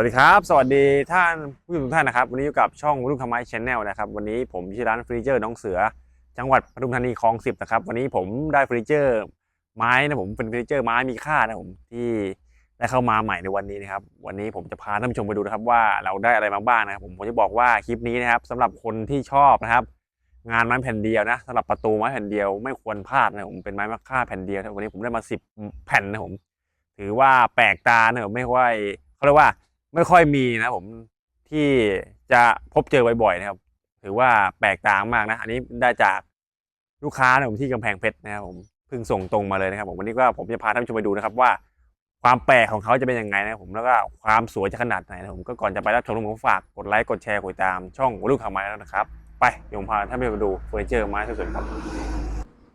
วัสดีครับ สวัสดีท่านผู้ชมทุกท่านนะครับ วันนี้อยู่กับช่องรุ่งคำไม้ชแนลนะครับ วันนี้ผมที่ร้านเฟอร์นิเจอร์น้องเสือ จังหวัดปทุมธานีคลองสิบนะครับ วันนี้ผมได้เฟอร์นิเจอร์ไม้นะผมเป็นเฟอร์นิเจอร์ไม้มีค่านะผมที่ได้เข้ามาใหม่ในวันนี้นะครับ วันนี้ผมจะพาท่านผู้ชมไปดูนะครับว่าเราได้อะไรมาบ้างนะครับผมผมจะบอกว่าคลิปนี้นะครับสำหรับคนที่ชอบนะครับ งานไม้แผ่นเดียวนะสำหรับประตูไม้แผ่นเดียวไม่ควรพลาดนะผมเป็นไม้มะค่าแผ่นเดียววันนี้ผมได้มาสิบแผ่นนะผมถือว่าแปลกตานะผมไม่ค่อยเขาเรียกว่า ไม่ค่อยมีนะผมที่จะพบเจอบ่อยๆนะครับ ถือว่าแปลกตามากนะ อันนี้ได้จากลูกค้านะผมที่กำแพงเพชรนะครับผมเพิ่งส่งตรงมาเลยนะครับผมวันนี้ก็ผมจะพาท่านผู้ชมไปดูนะครับว่าความแปลกของเขาจะเป็นยังไงนะผมแล้วก็ความสวยจะขนาดไหนนะผมก็ก่อนจะไปรับชมผมฝากกดไลค์กดแชร์กดติดตามช่องลูกข่าวไม้แล้วนะครับ ไปเดี๋ยวผมพาท่านผู้ชมไปดูเฟอร์นิเจอร์ไม้สวยๆครับ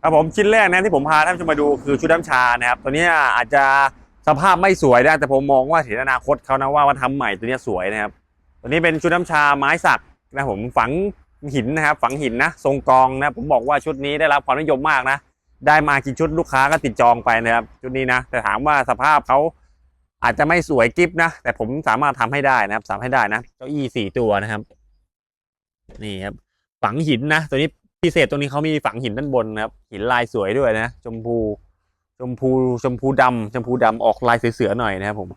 ครับผมชิ้นแรกนะที่ผมพาท่านผู้ชมมาดูคือชุดน้ำชานะครับตัวนี้อาจจะ สภาพไม่สวยนะแต่ผมมองว่าถึงอนาคตเขานะว่าวันทำใหม่ตัวนี้สวยนะครับ ตัวนี้เป็นชุดน้ำชาไม้สักนะผมฝังหินนะครับ ฝังหินนะทรงกองนะผมบอกว่าชุดนี้ได้รับความนิยมมากนะ ได้มากี่ชุดลูกค้าก็ติดจองไปนะครับชุดนี้นะ แต่ถามว่าสภาพเขาอาจจะไม่สวยกิฟนะ แต่ผมสามารถทำให้ได้นะครับสามารถให้ได้นะเก้าอี้สี่ตัวนะครับ นี่ครับฝังหินนะ ตัวนี้พิเศษตรงนี้เขามีฝังหินด้านบนนะครับ หินลายสวยด้วยนะ ชมพู มพูชมพูดำชมพูดำออกลายเสือๆหน่อยนะครับผม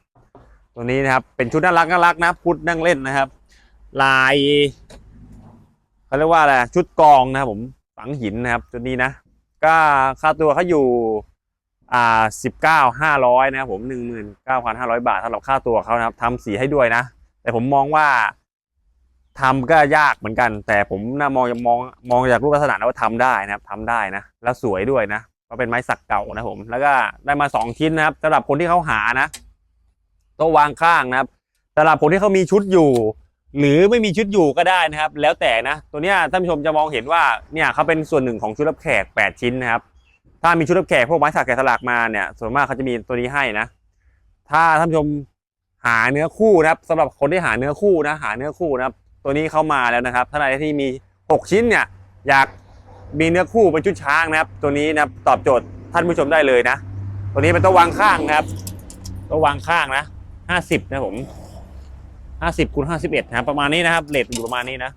ตัวนี้นะครับ เป็นชุดน่ารักน่ารักนะพุทธนั่งเล่นนะครับ ลายเขาเรียกว่าอะไรชุดกองนะครับผมฝังหินนะครับตัวนี้นะ ก็ค่าตัวเขาอยู่อ่าสิบเก้าห้าร้อยนะครับผมหนึ่งหมื่นเก้าพันห้าร้อยบาทสำหรับค่าตัวเขานะครับทำสีให้ด้วยนะ แต่ผมมองว่าทำก็ยากเหมือนกัน แต่ผมนะมองมองมองจากรูปลักษณะแล้วว่าทำได้นะครับทำได้นะ แล้วสวยด้วยนะ เพราเป็นไม้สักเก่านะผม แล้วก็ได้มาสองชิ้นนะครับสำหรับคนที่เขาหานะโต๊ะวางข้างนะครับสำหรับคนที่เขามีชุดอยู่ หรือไม่มีชุดอยู่ก็ได้นะครับ แล้วแต่นะตัวเนี้ยท่านผู้ชมจะมองเห็นว่าเนี่ยเขาเป็นส่วนหนึ่งของชุดรับแขกแปดชิ้นนะครับ ถ้ามีชุดรับแขกพวกไม้สักแกะสลักมาเนี่ย ส่วนมากเขาจะมีตัวนี้ให้นะ ถ้าท่านผู้ชมหาเนื้อคู่นะครับสำหรับคนที่หาเนื้อคู่นะหาเนื้อคู่นะครับ ตัวนี้เข้ามาแล้วนะครับท่านใดที่มี 6 ชิ้นเนี่ยอยาก มีเนื้อคู่เป็นชุดช้างนะครับ ตัวนี้นะครับตอบโจทย์ท่านผู้ชมได้เลยนะ ตัวนี้เป็นตัววางข้างนะครับตัววางข้างนะ50นะผม50คูณ51นะครับประมาณนี้นะครับเลทอยู่ประมาณนี้นะ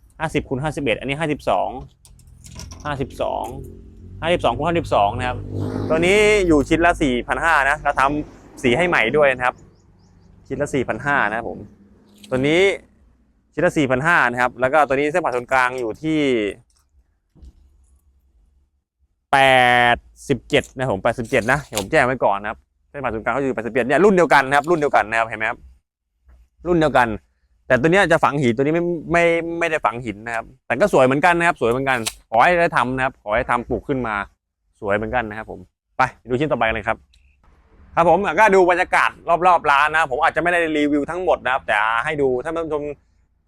50คูณ51อันนี้52 52 52คูณ52นะครับ ตัวนี้อยู่ชิ้นละ4,500นห้านะเราทำสีให้ใหม่ด้วยนะครับ ชิ้นละ4,500นะครับผม ตัวนี้ชิ้นละ4,500นะครับ แล้วก็ตัวนี้เส้นผ่าศูนย์กลางอยู่ที่ 87นะครับผม87นะเดี๋ยวผมแจ้งไว้ก่อนนะครับเส้นผ่าศูนย์กลางเขาอยู่87เนี่ยรุ่นเดียวกันนะครับรุ่นเดียวกันนะครับเห็นไหมครับรุ่นเดียวกัน แต่ตัวนี้จะฝังหินตัวนี้ไม่ไม่ไม่ได้ฝังหินนะครับ แต่ก็สวยเหมือนกันนะครับ สวยเหมือนกันขอให้ได้ทำนะครับขอให้ทำปลูกขึ้นมาสวยเหมือนกันนะครับ ผมไปดูชิ้นต่อไปเลยครับครับผมก็ดูบรรยากาศรอบๆร้านนะผมอาจจะไม่ได้รีวิวทั้งหมดนะครับ แต่ให้ดูถ้าท่านผู้ชม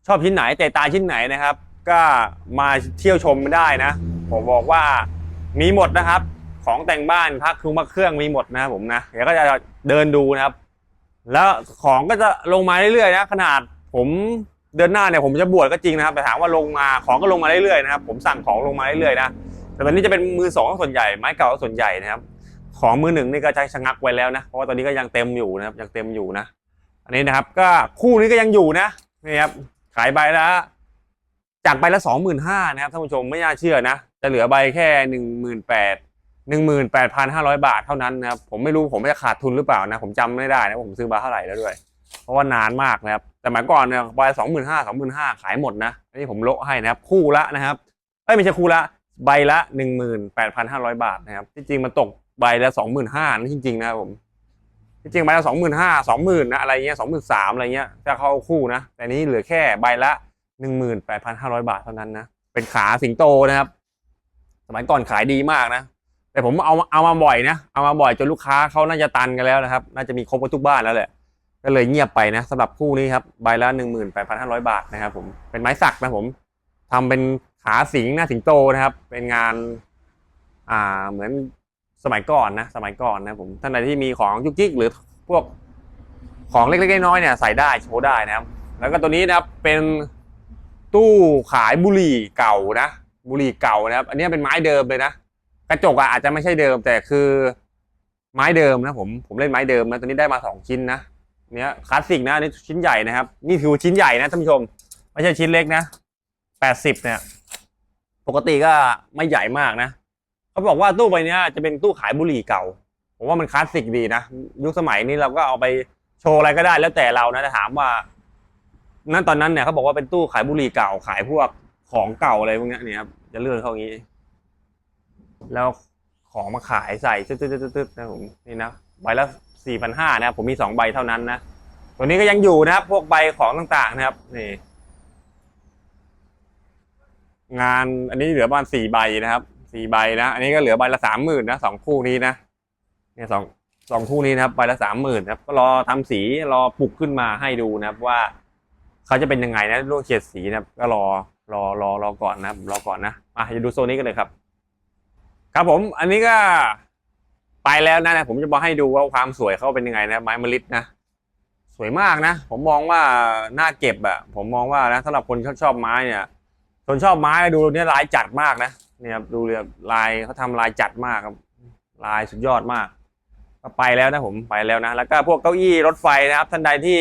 ชอบชิ้นไหนใจตาชิ้นไหนนะครับ ก็มาเที่ยวชมได้นะ ผมบอกว่า มีหมดนะครับ ของแต่งบ้านพักคือมาเครื่องมีหมดนะครับผมนะเดี๋ยวก็จะเดินดูนะครับ แล้วของก็จะลงมาเรื่อยๆนะขนาดผมเดือนหน้าเนี่ยผมจะบวชก็จริงนะครับแต่ถามว่าลงมาของก็ลงมาเรื่อยๆนะครับผมสั่งของลงมาเรื่อยๆนะแต่ตอนนี้จะเป็นมือสองส่วนใหญ่ไม้เก่าส่วนใหญ่นะครับ ของมือหนึ่งนี่ก็จะชะงักไว้แล้วนะเพราะว่าตอนนี้ก็ยังเต็มอยู่นะครับยังเต็มอยู่นะอันนี้นะครับก็คู่นี้ก็ยังอยู่นะนี่ครับขายใบละจากใบละสองหมื่นห้านะครับท่านผู้ชมไม่น่าเชื่อนะ จะเหลือใบแค่หนึ่งหมื่นแปดหนึ่งหมื่นแปดพันห้าร้อยบาทเท่านั้นนะครับผมไม่รู้ผมจะขาดทุนหรือเปล่านะ ผมจำไม่ได้นะว่าผมซื้อมาเท่าไหร่แล้วด้วย เพราะว่านานมากนะครับแต่หมายก่อนเนี่ยใบสองหมื่นห้าสองหมื่นห้าขายหมดนะอันนี้ผมโละให้นะครับคู่ละนะครับเอ้ยไม่ใช่คู่ละใบละหนึ่งหมื่นแปดพันห้าร้อยบาทนะครับที่จริงมันตกใบละสองหมื่นห้านะจริงๆนะครับผมจริงๆใบละสองหมื่นห้าสองหมื่นนะอะไรเงี้ยสองหมื่นสามอะไรเงี้ยจะเข้าคู่นะแต่นี้เหลือแค่ใบละหนึ่งหมื่นแปดพันห้าร้อยบาทเท่านั้นนะเป็นขาสิงโตนะครับ มัยก่อนขายดีมากนะ แต่ผมเอาเอามาบ่อยนะ เอามาบ่อยจนลูกค้าเขาน่าจะตันกันแล้วนะครับ น่าจะมีครบกันทุกบ้านแล้วแหละ ก็เลยเงียบไปนะสำหรับคู่นี้ครับใบละหนึ่งหมื่นแปดพันห้าร้อยบาทนะครับผม เป็นไม้สักนะผมทำเป็นขาสิงหน้าสิงโตนะครับ เป็นงาน อ่าเหมือนสมัยก่อนนะ สมัยก่อนนะผม ท่านใดที่มีของยุกยิกหรือพวกของเล็กๆน้อยๆเนี่ยใส่ได้โชว์ได้นะครับ แล้วก็ตัวนี้นะครับเป็นตู้ขายบุหรี่เก่านะ บุหรี่เก่านะครับ อันนี้เป็นไม้เดิมเลยนะกระจกอะอาจจะไม่ใช่เดิม แต่คือไม้เดิมนะผมผมเล่นไม้เดิมนะตัวนี้ได้มาสองชิ้นนะเนี้ยคลาสสิกนะนี่ชิ้นใหญ่นะครับ นี่ถือชิ้นใหญ่นะท่านผู้ชม ไม่ใช่ชิ้นเล็กนะแปดสิบเนี่ย ปกติก็ไม่ใหญ่มากนะเขาบอกว่าตู้ใบนี้จะเป็นตู้ขายบุหรี่เก่า ผมว่ามันคลาสสิกดีนะยุคสมัยนี้เราก็เอาไปโชว์อะไรก็ได้แล้วแต่เรานะแต่ถามว่านั่นตอนนั้นเนี่ยเขาบอกว่าเป็นตู้ขายบุหรี่เก่าขายพวก ของเก่าอะไรพวกนี้เนี่ยครับจะเลื่อนเข้าอย่างนี้ แล้วของมาขายใส่ตึ๊ดตึ๊ดตึ๊ดตึ๊ดนะผมนี่นะใบละสี่พันห้านะครับผมมีสองใบเท่านั้นนะตัวนี้ก็ยังอยู่นะครับ พวกใบของต่างๆนะครับนี่ งานอันนี้เหลือประมาณสี่ใบนะครับสี่ใบนะอันนี้ก็เหลือใบละสามหมื่นนะสองคู่นี้นะเนี่ยสองสองคู่นี้นะครับใบละสามหมื่นครับก็รอทำสีรอปลุกขึ้นมาให้ดูนะครับว่า เขาจะเป็นยังไงนะลวกเฉดสีนะครับ ก็รอ รอรอรอก่อนนะครับรอก่อนนะมาจะดูโซนนี้กันเลยครับ ครับผม อันนี้ก็ไปแล้วนะนะผมจะมาให้ดูว่าความสวยเขาเป็นยังไงนะ ไม้มะลิดนะสวยมากนะ ผมมองว่าน่าเก็บอะผมมองว่านะสำหรับคนชอบชอบไม้เนี่ยคนชอบไม้ดูเนี่ยลายจัดมากนะเนี่ยครับดูเลยลายเขาทำลายจัดมากครับ ลายสุดยอดมาก ก็ไปแล้วนะผมไปแล้วนะ แล้วก็พวกเก้าอี้รถไฟนะครับ ท่านใดที่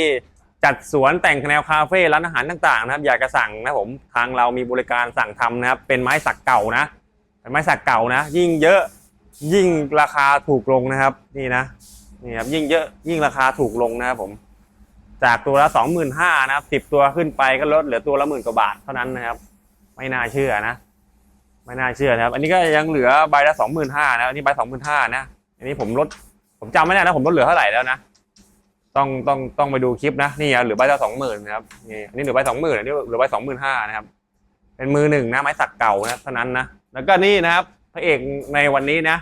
จัดสวนแต่งแนวคาเฟ่ร้านอาหารต่างๆนะครับอยากจะสั่งนะผมทางเรามีบริการสั่งทำนะครับเป็นไม้สักเก่านะเป็นไม้สักเก่านะ ยิ่งเยอะยิ่งราคาถูกลงนะครับนี่นะนี่ครับยิ่งเยอะยิ่งราคาถูกลงนะครับผม จากตัวละสองหมื่นห้านะครับสิบตัวขึ้นไปก็ลดเหลือตัวละหมื่นกว่าบาทเท่านั้นนะครับ ไม่น่าเชื่อนะ ไม่น่าเชื่อนะครับ อันนี้ก็ยังเหลือใบละสองหมื่นห้านะอันนี้ใบสองหมื่นห้านะอันนี้ผมลดผมจำไม่ได้นะผมลดเหลือเท่าไหร่แล้วนะ ต้องต้องต้องไปดูคลิปนะนี่อะเหลือใบละสองหมื่นนะครับนี่อันนี้หลือใบสองหมื่นอันนี้หลือใบสองหมื่นห้านะครับ เป็นมือหนึ่งนะไม้สักเก่านะเท่านั้นนะแล้วก็นี่นะครับพระเอกในวันนี้นะ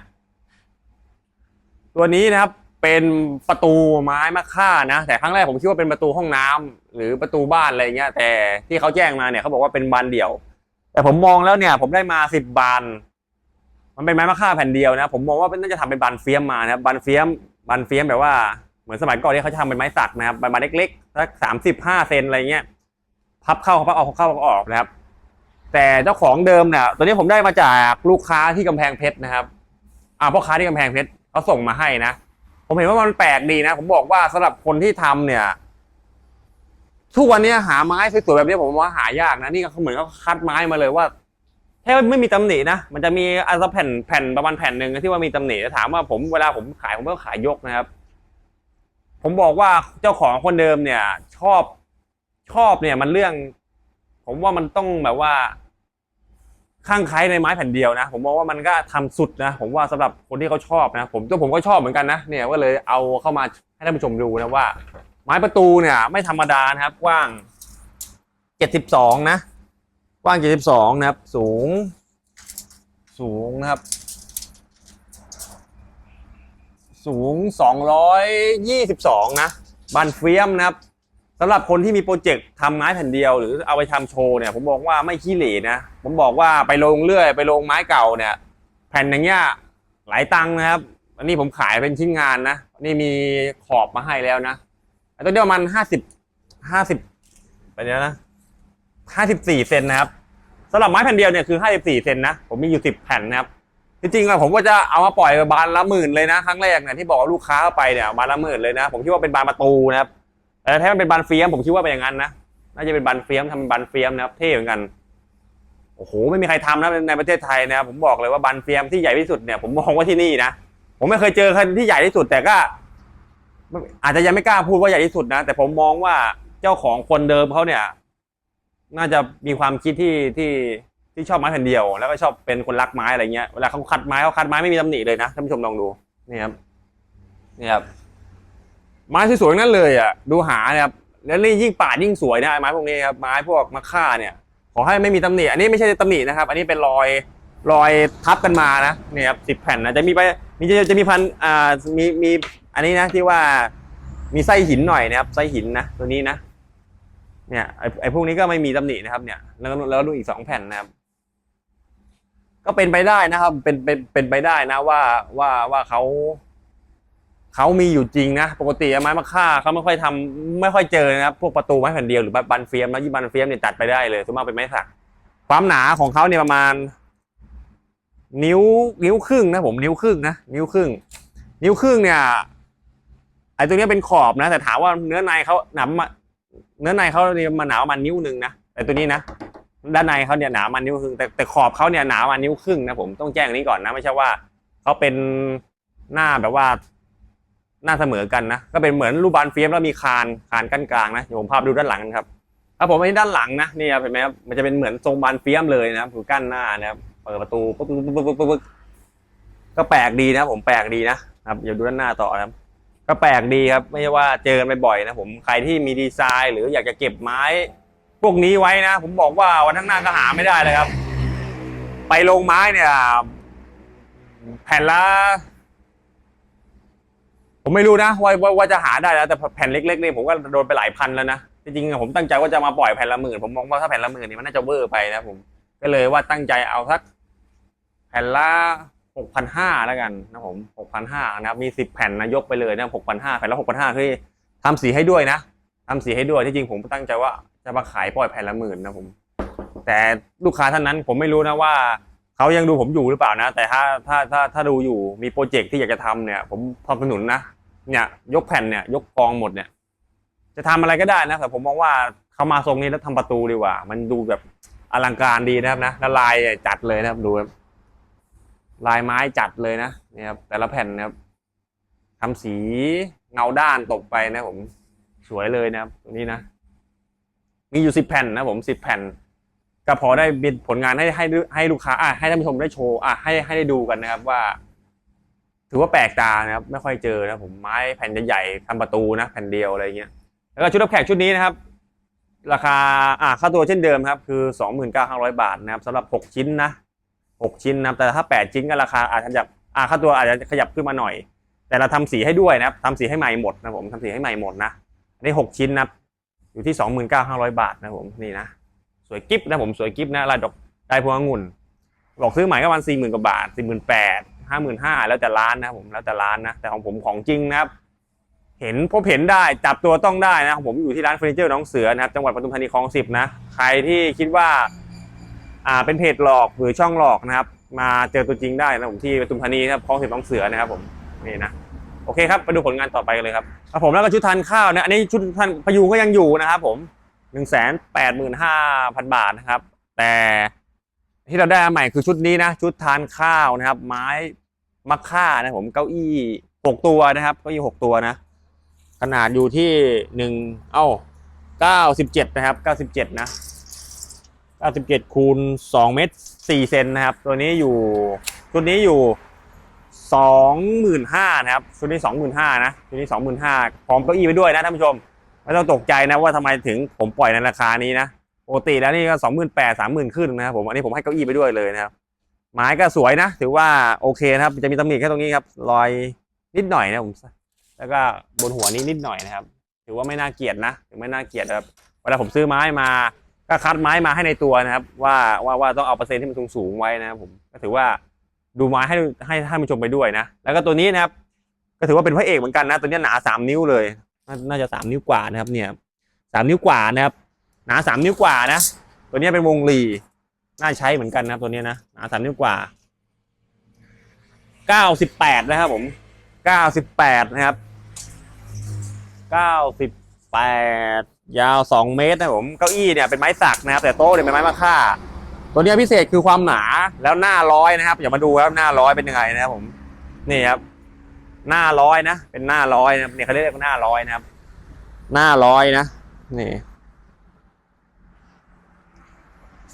ตัวนี้นะครับเป็นประตูไม้มะค่านะ แต่ครั้งแรกผมคิดว่าเป็นประตูห้องน้ำหรือประตูบ้านอะไรเงี้ย แต่ที่เขาแจ้งมาเนี่ยเขาบอกว่าเป็นบานเดี่ยว แต่ผมมองแล้วเนี่ย ผมได้มาสิบบาน มันเป็นไม้มะค่าแผ่นเดียวนะ ผมมองว่าน่าจะทำเป็นบานเฟียมมานะครับบานเฟียมบานเฟียมแบบว่า มือนสมัยก่อนที่เขาจะทำเป็นไม้สักนะครับใบานเล็กๆสักสามสิบห้าเซนอะไรเงี้ยพับเข้าพับออกเข้าพับออกนะครับ แต่เจ้าของเดิมเนี่ยตัวนี้ผมได้มาจากลูกค้าที่กำแพงเพชรนะครับ อ่าพ่อค้าที่กำแพงเพชรเขาส่งมาให้นะผมเห็นว่ามันแปลกดีนะ ผมบอกว่าสำหรับคนที่ทำเนี่ยทุกวันนี้หาไม้สวยๆแบบนี้ผมว่าหายากนะนี่เขาเหมือนเขาคัดไม้มาเลยว่าแค่ไม่มีตำหนินะมันจะมีอาแผ่นแผ่นประมาณแผ่นหนึ่งที่ว่ามีตำหนิถามว่าผมเวลาผมขายผมก็ขายยกนะครับ ผมบอกว่าเจ้าของคนเดิมเนี่ย ชอบชอบเนี่ยมันเรื่อง ผมว่ามันต้องแบบว่าข้างใครในไม้แผ่นเดียวนะ ผมมองว่ามันก็ทำสุดนะ ผมว่าสำหรับคนที่เขาชอบนะ ผมตัวผมก็ชอบเหมือนกันนะเนี่ยก็เลยเอาเข้ามาให้ท่านผู้ชมดูนะว่า ไม้ประตูเนี่ย ไม่ธรรมดานะครับ กว้างเจ็ดสิบสองนะ กว้างเจ็ดสิบสองนะครับ สูง สูงนะครับ สูงสองร้อยยี่สิบสองนะ บันเฟียมนะครับสำหรับคนที่มีโปรเจกต์ทำไม้แผ่นเดียว หรือเอาไปทำโชว์เนี่ยผมบอกว่าไม่ขี้เหร่นะ ผมบอกว่าไปลงเรื่อย ไปลงไม้เก่าเนี่ย แผ่นอย่างเงี้ยหลายตังค์นะครับ อันนี้ผมขายเป็นชิ้นงานนะนนี่มีขอบมาให้แล้วนะตัวนี้ประมาณห้าสิบห้าสิบไปเนี้ยนะห้าสิบสี่เซนนะครับสำหรับไม้แผ่นเดียวเนี่ยคือห้าสิบสี่เซนนะผมมีอยู่สิบแผ่นนะครับ จริงๆอะผมก็จะเอามาปล่อยบานละหมื่นเลยนะ ครั้งแรกเนี่ยที่บอกลูกค้าเอาไปเนี่ยบานละหมื่นเลยนะ ผมคิดว่าเป็นบานประตูนะครับแต่ถ้ามันเป็นบานเฟียมผมคิดว่าเป็นอย่างนั้นนะน่าจะเป็นบานเฟียมทำเป็นบานเฟียมนะครับเท่เหมือนกันโอ้โหไม่มีใครทำนะในประเทศไทยนะครับผมบอกเลยว่าบานเฟียมที่ใหญ่ที่สุดเนี่ยผมมองว่าที่นี่นะผมไม่เคยเจอคนที่ใหญ่ที่สุด แต่ก็ อาจจะยังไม่กล้าพูดว่าใหญ่ที่สุดนะ แต่ผมมองว่าเจ้าของคนเดิมเขาเนี่ย น่าจะมีความคิดที่ที่ ที่ชอบไม้แผ่นเดียว แล้วก็ชอบเป็นคนรักไม้อะไรเงี้ยเวลาเขาคัดไม้เขาคัดไม้ไม่มีตำหนิเลยนะท่านผู้ชมลองดูนี่ครับนี่ครับไม้สวยๆนั่นเลยอะดูหาเนี่ยครับแล้วนี่ยิ่งป่ายิ่งสวยนะไม้พวกนี้ครับไม้พวกมะค่าเนี่ย ขอให้ไม่มีตำหนิอันนี้ไม่ใช่ตำหนินะครับ อันนี้เป็นรอยรอยทับกันมานะเนี่ยครับสิบแผ่นนะจะมีไปมีจะจะมีพันอ่ามีมีอันนี้นะที่ว่ามีไส้หินหน่อยนะครับไส้หินนะตัวนี้นะเนี่ยไอไอพวกนี้ก็ไม่มีตำหนินะครับเนี่ยแล้วแล้วดูอีกสองแผ่นนะครับ ก็เป็นไปได้นะครับ เป็นเป็นเป็นไปได้นะว่าว่าว่าเขาเขามีอยู่จริงนะปกติไม้มะค่าเขาไม่ค่อยทำไม่ค่อยเจอนะครับพวกประตูไม้แผ่นเดียวหรือบันเฟียมแล้วยิ่บันเฟียมเนี่ยตัดไปได้เลยส่วนมากเป็นไม้สัก ความหนาของเขาเนี่ยประมาณ นิ้วนิ้วครึ่งนะผมนิ้วครึ่งนะนิ้วครึ่ง นิ้วครึ่งเนี่ยไอ้ตัวเนี้ยเป็นขอบนะ แต่ถามว่าเนื้อในเขาหนาเนื้อในเขาเนี่ยมันหนาประมาณนิ้วหนึ่งนะแต่ตัวนี้นะ ด้านในเขาเนี่ยหนามาณนิ้วครึ่งแต่แต่ขอบเขาเนี่ยหนามาณนิ้วครึ่งนะผมต้องแจ้งนี้ก่อนนะไม่ใช่ว่าเขาเป็นหน้าแบบว่าหน้าเสมอกันนะก็เป็นเหมือนรูปบานเฟียมแล้วมีคานคานกั้นกลางนะเดี๋ยวผมพาไปดูด้านหลังกันครับครับผมอันนี้ด้านหลังนะนี่ครับเห็นไหมครับมันจะเป็นเหมือนทรงบานเฟียมเลยนะครับคือกั้นหน้านะครับเปิดประตูปุ๊บปุ๊บปุ๊บปุ๊บปุ๊บปุ๊บก็แปลกดีนะ ผมแปลกดีนะครับเดี๋ยวดูด้านหน้าต่อนะครับก็แปลกดีครับ ไม่ใช่ว่าเจอกันบ่อยๆนะผมใครที่มีดีไซน์ หรืออยากจะเก็บไม้ พวกนี้ไว้นะ ผมบอกว่าวันข้างหน้าก็หาไม่ได้เลยครับ ไปลงไม้เนี่ย แผ่นละ ผมไม่รู้นะว่าว่าว่าจะหาได้แล้วแต่แผ่นเล็กๆนี่ผมก็โดนไปหลายพันแล้วนะจริงๆผมตั้งใจว่าจะมาปล่อยแผ่นละหมื่นผมมองว่าถ้าแผ่นละหมื่นนี่มันน่าจะเวอร์ไปนะผมก็เลยว่าตั้งใจเอาสักแผ่นละหกพันห้าแล้วกันนะผมหกพันห้านะครับมีสิบแผ่นนะยกไปเลยนะหกพันห้าแผ่นละหกพันห้าคือทำสีให้ด้วยนะ ทำสีให้ด้วยที่จริงผมตั้งใจว่าจะมาขายปล่อยแผ่นละหมื่นนะผม แต่ลูกค้าท่านนั้นผมไม่รู้นะว่าเขายังดูผมอยู่หรือเปล่านะ แต่ถ้าถ้าถ้าถ้าดูอยู่มีโปรเจกต์ที่อยากจะทำเนี่ย ผมสนับสนุนนะเนี่ย ยกแผ่นเนี่ย ยกกองหมดเนี่ย จะทำอะไรก็ได้นะแต่ผมมองว่าเขามาทรงนี้แล้วทำประตูดีกว่า มันดูแบบอลังการดีนะครับนะแล้วลายจัดเลยนะครับดูครับลายไม้จัดเลยนะเนี่ยครับแต่ละแผ่นนะครับทำสีเงาด้านตกไปนะผม สวยเลยนะครับตรงนี้นะ มีอยู่สิบแผ่นนะผมสิบแผ่น ก็พอได้เป็นผลงานให้ให้ให้ลูกค้าอะให้ท่านผู้ชมได้โชว์อะให้ให้ได้ดูกันนะครับว่า ถือว่าแปลกตานะครับ ไม่ค่อยเจอนะผมไม้แผ่นใหญ่ๆทำประตูนะแผ่นเดียวอะไรเงี้ยแล้วก็ชุดรับแขกชุดนี้นะครับ ราคาอะค่าตัวเช่นเดิมครับ คือ29,500บาทนะครับสำหรับ6ชิ้นนะ6ชิ้นนะครับแต่ถ้า8ชิ้นก็ราคาอาจจะขยับอะค่าตัวอาจจะขยับขึ้นมาหน่อย แต่เราทำสีให้ด้วยนะครับทำสีให้ใหม่หมดนะผมทำสีให้ใหม่หมดนะ อันนี้6ชิ้นนะครับอยู่ที่29,500บาทนะผมนี่นะสวยกิฟนะผมสวยกิฟนะลายดอกได้พวงองุ่นบอกซื้อใหม่ก็ประมาณสี่หมื่นกว่าบาทสี่หมื่นแปดห้าหมื่นห้าแล้วแต่ร้านนะผมแล้วแต่ร้านนะแต่ของผมของจริงนะครับเห็นพบเห็นได้จับตัวต้องได้นะผมอยู่ที่ร้านเฟอร์นิเจอร์น้องเสือนะครับจังหวัดปทุมธานีคลองสิบนะใครที่คิดว่าอ่าเป็นเพจหลอกหรือช่องหลอกนะครับ มาเจอตัวจริงได้นะผมที่ปทุมธานีนะครับคลองสิบน้องเสือนะครับผมนี่นะ โอเคครับไปดูผลงานต่อไปกันเลยครับครับผมแล้วก็ชุดทานข้าวนะอันนี้ชุดทานพยุก็ยังอยู่นะครับผมหนึ่งแสนแปดหมื่นห้าพันบาทนะครับ แต่ที่เราได้ใหม่คือชุดนี้นะชุดทานข้าวนะครับ ไม้มะค่านะผมเก้าอี้หกตัวนะครับเก้าอี้หกตัวนะ ขนาดอยู่ที่หนึ่งเอ้าเก้าสิบเจ็ดนะครับเก้าสิบเจ็ดนะเก้าสิบเจ็ดคูณสองเมตรสี่เซนนะครับ ตัวนี้อยู่ชุดนี้อยู่ สองหมื่นห้านะครับชุดนี้สองหมื่นห้านะชุดนี้สองหมื่นห้าพร้อมเก้าอี้ไปด้วยนะท่านผู้ชมไม่ต้องตกใจนะว่าทำไมถึงผมปล่อยในราคานี้นะปกติแล้วนี่ก็สองหมื่นแปดสามหมื่นขึ้นนะครับผมอันนี้ผมให้เก้าอี้ไปด้วยเลยนะครับไม้ก็สวยนะ ถือว่าโอเคนะครับ จะมีตำหนิแค่ตรงนี้ครับรอยนิดหน่อยนะผมแล้วก็บนหัวนี้นิดหน่อยนะครับ ถือว่าไม่น่าเกลียดนะถือไม่น่าเกลียดครับเวลาผมซื้อไม้มาก็คัดไม้มาให้ในตัวนะครับ ว่าว่าว่าต้องเอาเปอร์เซ็นต์ที่มันสูงสูงไว้นะครับผมก็ถือว่า ดูไม้ให้ให้ท่านผู้ชมไปด้วยนะ แล้วก็ตัวนี้นะครับ ก็ถือว่าเป็นพระเอกเหมือนกันนะ ตัวนี้หนาสามนิ้วเลย น่าจะสามนิ้วกว่านะครับ เนี่ยสามนิ้วกว่านะครับ หนาสามนิ้วกว่านะ ตัวนี้เป็นวงลีน่าใช้เหมือนกันนะครับ ตัวนี้นะ หนาสามนิ้วกว่าเก้าสิบแปดนะครับผมเก้าสิบแปดนะครับเก้าสิบแปดยาวสองเมตรนะผม เก้าอี้เนี่ยเป็นไม้สักนะครับ แต่โต๊ะเนี่ยเป็นไม้มะค่า ตัวนี้พิเศษคือความหนาแล้วหน้าร้อยนะครับอย่ามาดูครับหน้าร้อยเป็นยังไงนะครับผมนี่ครับ หน้าร้อยนะเป็นหน้าร้อยนะเนี่ยเขาเรียกว่าหน้าร้อยนะครับ หน้าร้อยนะนี่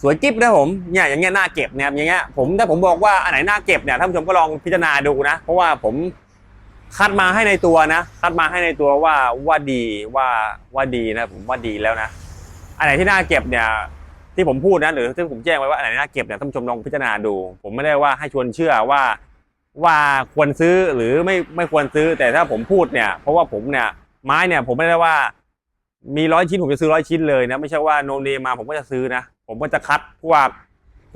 สวยกิ๊บนะผมเนี่ยอย่างเงี้ยหน้าเก็บเนี่ยอย่างเงี้ยผมถ้าผมบอกว่าอันไหนหน้าเก็บเนี่ยท่านผู้ชมก็ลองพิจารณาดูนะเพราะว่าผมคัดมาให้ในตัวนะคัดมาให้ในตัวว่าว่าดีว่าว่าดีนะผมว่าดีแล้วนะอันไหนที่น่าเก็บเนี่ย ที่ผมพูดนะหรือที่ผมแจ้งไว้ว่าอันไหนน่าเก็บเนี่ยท่านผู้ชมลองพิจารณาดู ผมไม่ได้ว่าให้ชวนเชื่อว่าว่าควรซื้อหรือไม่ไม่ควรซื้อ แต่ถ้าผมพูดเนี่ย เพราะว่าผมเนี่ยไม้เนี่ยผมไม่ได้ว่ามีร้อยชิ้นผมจะซื้อร้อยชิ้นเลยนะไม่ใช่ว่าโนเนมาผมก็จะซื้อนะ ผมก็จะคัดพวก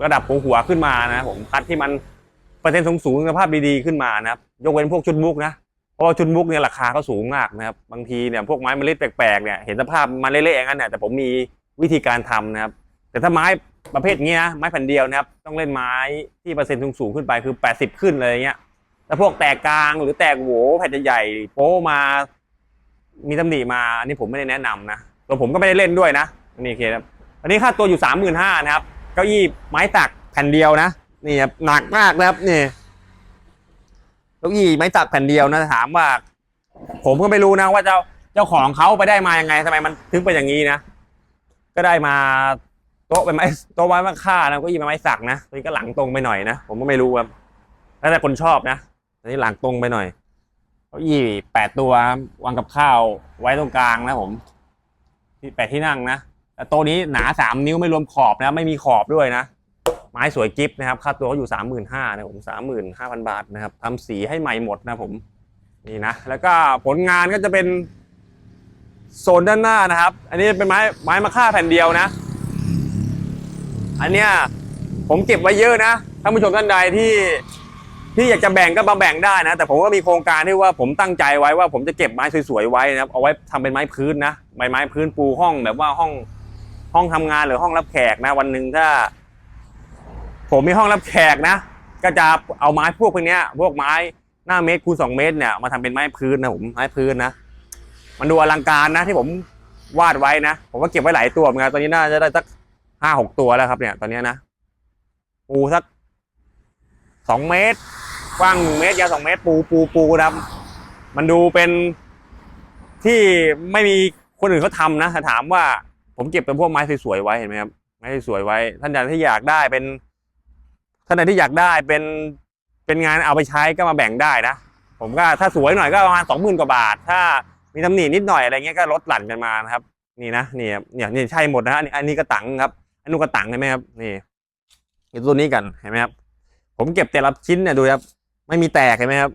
ระดับหัวหัวขึ้นมานะผมคัดที่มันเปอร์เซ็นต์สูงสูงคุณภาพดีๆขึ้นมานะครับยกเว้นพวกชุดมุกนะเพราะว่าชุดมุกเนี่ยราคาก็สูงมากนะครับบางทีเนี่ยพวกไม้เมล็ดแปลกๆเนี่ยเห็นสภาพมันเละๆอย่างนั้นเนี่ยแต่ผมมีวิธีการทำนะครับ แต่ถ้าไม้ประเภทนี้นะไม้แผ่นเดียวนะครับต้องเล่นไม้ที่เปอร์เซ็นต์สูงขึ้นไปคือ 80 ขึ้นเลยอย่างเงี้ยแต่พวกแตกกลางหรือแตกโหวแผ่นใหญ่โป้มา มีตำหนิมาอันนี้ผมไม่ได้แนะนำนะตัวผมก็ไม่ได้เล่นด้วยนะนี่โอเคครับอันนี้ค่าตัวอยู่สามหมื่นห้านะครับเก้าอี้ไม้ตักแผ่นเดียวนะนี่ครับหนักมากนะครับนี่เก้าอี้ไม้ตักแผ่นเดียวนะถามว่า ผมก็ไม่รู้นะว่าเจ้าเจ้าของเขาไปได้มายังไงทำไมมันถึงเป็นอย่างนี้นะก็ได้มา โต๊ะเป็นไม้โต๊ะไม้มะค่านะก็ยี่ไม้สักนะตัวนี้ก็หลังตรงไปหน่อยนะผมก็ไม่รู้ครับแล้วแต่คนชอบนะอันนี้หลังตรงไปหน่อยเก้าอี้แปดตัววางกับข้าวไว้ตรงกลางนะผมที่แปดที่นั่งนะแต่โต๊ะนี้หนาสามนิ้วไม่รวมขอบนะไม่มีขอบด้วยนะไม้สวยกิฟต์นะครับค่าตัวเขาอยู่สามหมื่นห้านะผมสามหมื่นห้าพันบาทนะครับทำสีให้ใหม่หมดนะผมนี่นะแล้วก็ผลงานก็จะเป็นโซนด้านหน้านะครับ อันนี้เป็นไม้ไม้มะค่าแผ่นเดียวนะ อันเนี้ยผมเก็บไว้เยอะนะท่านผู้ชมท่านใดที่ที่อยากจะแบ่งก็มาแบ่งได้นะ แต่ผมก็มีโครงการที่ว่าผมตั้งใจไว้ว่าผมจะเก็บไม้สวยๆไว้นะครับเอาไว้ทำเป็นไม้พื้นนะใบไม้พื้นปูห้องแบบว่าห้องห้องทำงานหรือห้องรับแขกนะ วันหนึ่งถ้า ผมมีห้องรับแขกนะ ก็จะเอาไม้พวกพวกนี้พวกไม้หน้าเมตรคูณสองเมตรเนี่ยมาทำเป็นไม้พื้นนะผมไม้พื้นนะมันดูอลังการนะที่ผมวาดไว้นะ ผมก็เก็บไว้หลายตัวเหมือนกันตอนนี้น่าจะได้สัก ห้าหกตัวแล้วครับเนี่ย ตอนนี้นะปูสักสองเมตร กว้างหนึ่งเมตรยาวสองเมตร ปูปูปูครับ มันดูเป็นที่ไม่มีคนอื่นเขาทำนะถ้าถามว่าผมเก็บเป็นพวกไม้สวยๆไว้เห็นไหมครับไม้สวยๆไว้ ท่านใดที่อยากได้เป็น ท่านใดที่อยากได้เป็นเป็นงานเอาไปใช้ก็มาแบ่งได้นะผมก็ถ้าสวยหน่อยก็ประมาณสองหมื่นกว่าบาท ถ้ามีตำหนินิดหน่อยอะไรเงี้ยก็ลดหลั่นกันมานะครับ นี่นะนี่เนี่ยนี่ใช่หมดนะอันนี้อันนี้กระตังครับ อันนู้นกระตังเห็นไหมครับนี่ดูตัวนี้กันเห็นไหมครับ ผมเก็บแต่ละชิ้นเนี่ยดูครับ ไม่มีแตกเห็นไหมครับ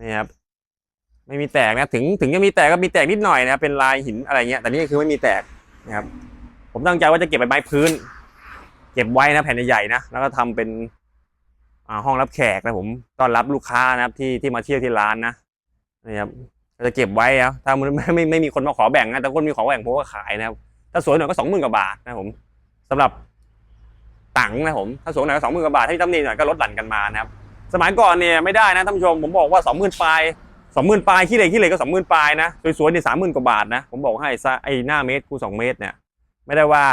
นี่ครับ ไม่มีแตกนะถึงถึงจะมีแตกก็มีแตกนิดหน่อยนะครับเป็นลายหินอะไรเงี้ยแต่นี่คือไม่มีแตกนะครับ ผมตั้งใจว่าจะเก็บเป็นไม้พื้น เก็บไว้นะแผ่นใหญ่ๆนะแล้วก็ทำเป็นห้องรับแขกนะผมต้อนรับลูกค้านะครับที่ที่มาเที่ยวที่ร้านนะนี่ครับจะเก็บไว้นะถ้ามันไม่ไม่ไม่มีคนมาขอแบ่งนะแต่คนมีของแบ่งผมก็ขายนะครับ ถ้าสวยหน่อยก็สองหมื่นกว่าบาทนะผม สำหรับตังค์นะผมถ้าสวยหน่อยก็สองหมื่นกว่าบาทถ้ามีตำหนิหน่อยก็ลดหลั่นกันมานะครับสมัยก่อนเนี่ยไม่ได้นะท่านผู้ชมผมบอกว่าสองหมื่นปลายสองหมื่นปลายขี้เหล็กขี้เหล็กก็สองหมื่นปลายนะสวยๆเนี่ยสามหมื่นกว่าบาทนะผมบอกให้ไอ้หน้าเมตรคูสองเมตรเนี่ยไม่ได้ว่า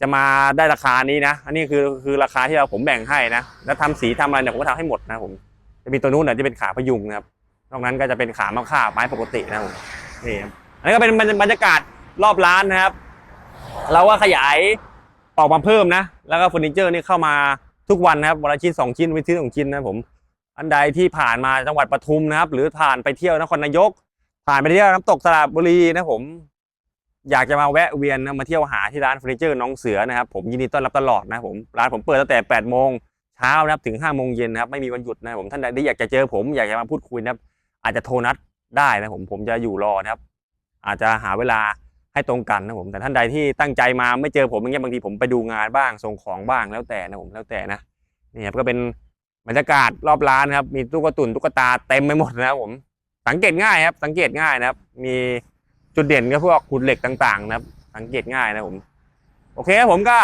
จะมาได้ราคานี้นะ อันนี้คือคือราคาที่เราผมแบ่งให้นะ แล้วทำสีทำอะไรเนี่ยผมก็ทำให้หมดนะผม จะมีตัวนู้นเนี่ยจะเป็นขาพยุงนะครับ นอกนั้นก็จะเป็นขามะค่าไม้ปกตินะผมนี่ครับ อันนี้ก็เป็นบรรยากาศรอบร้านนะครับ เราก็ขยาย ออกมาเพิ่มนะ แล้วก็เฟอร์นิเจอร์นี่เข้ามาทุกวันนะครับวันละชิ้นสองชิ้นวิธีสองชิ้นนะผม อันใดที่ผ่านมาจังหวัดปทุมนะครับ หรือผ่านไปเที่ยวนครนายก ผ่านไปเที่ยวน้ำตกสระบุรีนะผม อยากจะมาแวะเวียนนะมาเที่ยวหาที่ร้านเฟอร์นิเจอร์น้องเสือนะครับ ผมยินดีต้อนรับตลอดนะผมร้านผมเปิดตั้งแต่8โมงเช้านะครับถึง5โมงเย็นนะครับไม่มีวันหยุดนะผมท่านใดที่อยากจะเจอผมอยากจะมาพูดคุยนะครับ อาจจะโทรนัดได้นะผมผมจะอยู่รอนะครับ อาจจะหาเวลา ให้ตรงกันนะผมแต่ท่านใดที่ตั้งใจมาไม่เจอผมอย่างเงี้ยบางทีผมไปดูงานบ้างส่งของบ้างแล้วแต่นะผมแล้วแต่นะนี่ครับก็เป็นบรรยากาศรอบร้านนะครับ มีตุ๊กตุนตุ๊กตาเต็มไปหมดนะครับผมสังเกตง่ายครับ สังเกตง่ายนะครับ มีจุดเด่นก็พวกขุดเหล็กต่าง ๆ นะครับ สังเกตง่ายนะผมโอเคครับผมก็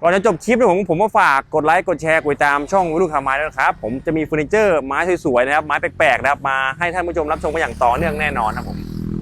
ก่อนจะจบคลิปนะผมผมก็ฝากกดไลค์กดแชร์กดติดตามช่องวิลูกคาไม้ด้วยครับ ผมจะมีเฟอร์นิเจอร์ไม้สวยๆนะครับไม้แปลกๆนะครับมาให้ท่านผู้ชมรับชมกันอย่างต่อเนื่องแน่นอนนะผม